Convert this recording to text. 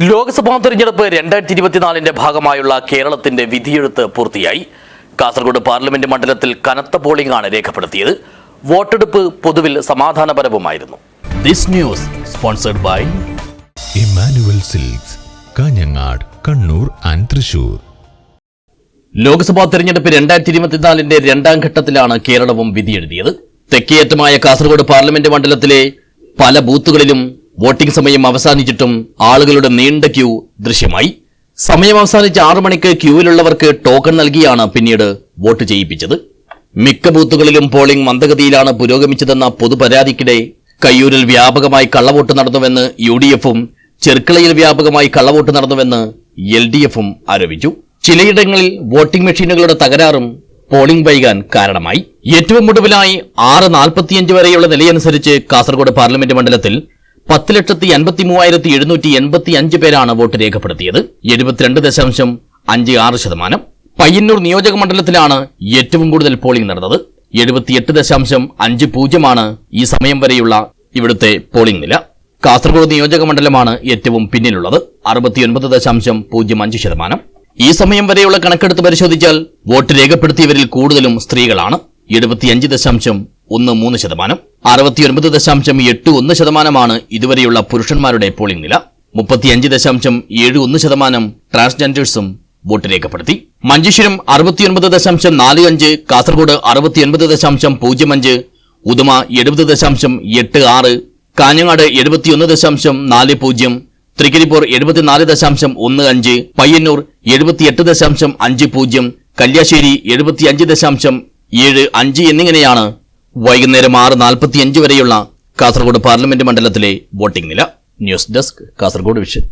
ലോക്സഭാ തെരഞ്ഞെടുപ്പ് രണ്ടായിരത്തി ഇരുപത്തിനാലിന്റെ ഭാഗമായുള്ള കേരളത്തിന്റെ വിധിയെഴുത്ത് പൂർത്തിയായി. കാസർഗോഡ് പാർലമെന്റ് മണ്ഡലത്തിൽ കനത്ത പോളിംഗ് ആണ് രേഖപ്പെടുത്തിയത്. വോട്ടെടുപ്പ് പൊതുവിൽ സമാധാനപരവുമായിരുന്നു. This news sponsored by Emmanuel Silks Kanhangad Kannur and Thrissur Lok Sabha തെരഞ്ഞെടുപ്പ് രണ്ടായിരത്തി ഇരുപത്തിനാലിന്റെ രണ്ടാം ഘട്ടത്തിലാണ് കേരളവും വിധിയെഴുതിയത്. തെക്കേയറ്റമായ കാസർഗോഡ് പാർലമെന്റ് മണ്ഡലത്തിലെ പല ബൂത്തുകളിലും വോട്ടിംഗ് സമയം അവസാനിച്ചിട്ടും ആളുകളുടെ നീണ്ട ക്യൂ ദൃശ്യമായി. സമയം അവസാനിച്ച് ആറു മണിക്ക് ക്യൂവിലുള്ളവർക്ക് ടോക്കൺ നൽകിയാണ് പിന്നീട് വോട്ട് ചെയ്യിപ്പിച്ചത്. മിക്ക ബൂത്തുകളിലും പോളിംഗ് മന്ദഗതിയിലാണ് പുരോഗമിച്ചതെന്ന പൊതുപരാതിക്കിടെ കയ്യൂരിൽ വ്യാപകമായി കള്ളവോട്ട് നടന്നുവെന്ന് യു ഡി എഫും ചെർക്കളയിൽ വ്യാപകമായി കള്ളവോട്ട് നടന്നുവെന്ന് എൽ ഡി എഫും ആരോപിച്ചു. ചിലയിടങ്ങളിൽ വോട്ടിംഗ് മെഷീനുകളുടെ തകരാറും പോളിംഗ് വൈകാൻ കാരണമായി. ഏറ്റവും ഒടുവിലായി ആറ് നാൽപ്പത്തിയഞ്ച് വരെയുള്ള നിലയനുസരിച്ച് കാസർഗോഡ് പാർലമെന്റ് മണ്ഡലത്തിൽ പത്ത് ലക്ഷത്തി അൻപത്തി മൂവായിരത്തി എഴുന്നൂറ്റി എൺപത്തി അഞ്ച് പേരാണ് വോട്ട് രേഖപ്പെടുത്തിയത്. എഴുപത്തിരണ്ട് ദശാംശം അഞ്ച് ആറ് ശതമാനം. പയ്യന്നൂർ നിയോജക മണ്ഡലത്തിലാണ് ഏറ്റവും കൂടുതൽ പോളിംഗ് നടന്നത്. എഴുപത്തിയെട്ട് ദശാംശം അഞ്ച് പൂജ്യമാണ് ഈ സമയം വരെയുള്ള ഇവിടുത്തെ പോളിംഗ് നില. കാസർഗോഡ് നിയോജക മണ്ഡലമാണ് ഏറ്റവും പിന്നിലുള്ളത്. അറുപത്തിയൊൻപത് ദശാംശം പൂജ്യം അഞ്ച് ശതമാനം. ഈ സമയം വരെയുള്ള കണക്കെടുത്ത് പരിശോധിച്ചാൽ വോട്ട് രേഖപ്പെടുത്തിയവരിൽ കൂടുതലും സ്ത്രീകളാണ്. എഴുപത്തിയഞ്ച് ദശാംശം ഒന്ന് മൂന്ന് ശതമാനം. അറുപത്തിയൊൻപത് ദശാംശം എട്ട് ഒന്ന് ശതമാനമാണ് ഇതുവരെയുള്ള പുരുഷന്മാരുടെ പോളിംഗ് നില. മുപ്പത്തിയഞ്ച് ദശാംശം ഏഴ് ഒന്ന് ശതമാനം ട്രാൻസ്ജെൻഡേഴ്സും വോട്ട് രേഖപ്പെടുത്തി. മഞ്ചേശ്വരം അറുപത്തിയൊൻപത് ദശാംശം നാല് അഞ്ച് കാസർഗോഡ് അറുപത്തിയൊൻപത് ദശാംശം പൂജ്യം അഞ്ച് ഉദുമ എഴുപത് ദശാംശം എട്ട് ആറ് കാഞ്ഞങ്ങാട് എഴുപത്തിയൊന്ന് ദശാംശം നാല് പൂജ്യം തൃക്കരിപ്പൂർ എഴുപത്തിനാല് ദശാംശം ഒന്ന് അഞ്ച് പയ്യന്നൂർ എഴുപത്തിയെട്ട് ദശാംശം അഞ്ച് പൂജ്യം കല്യാശ്ശേരി എഴുപത്തിയഞ്ച് ദശാംശം ഏഴ് അഞ്ച് എന്നിങ്ങനെയാണ് വൈകുന്നേരം ആറ് നാൽപ്പത്തിയഞ്ച് വരെയുള്ള കാസർഗോഡ് പാർലമെന്റ് മണ്ഡലത്തിലെ വോട്ടിംഗ് നില. News desk Kasaragod Vision.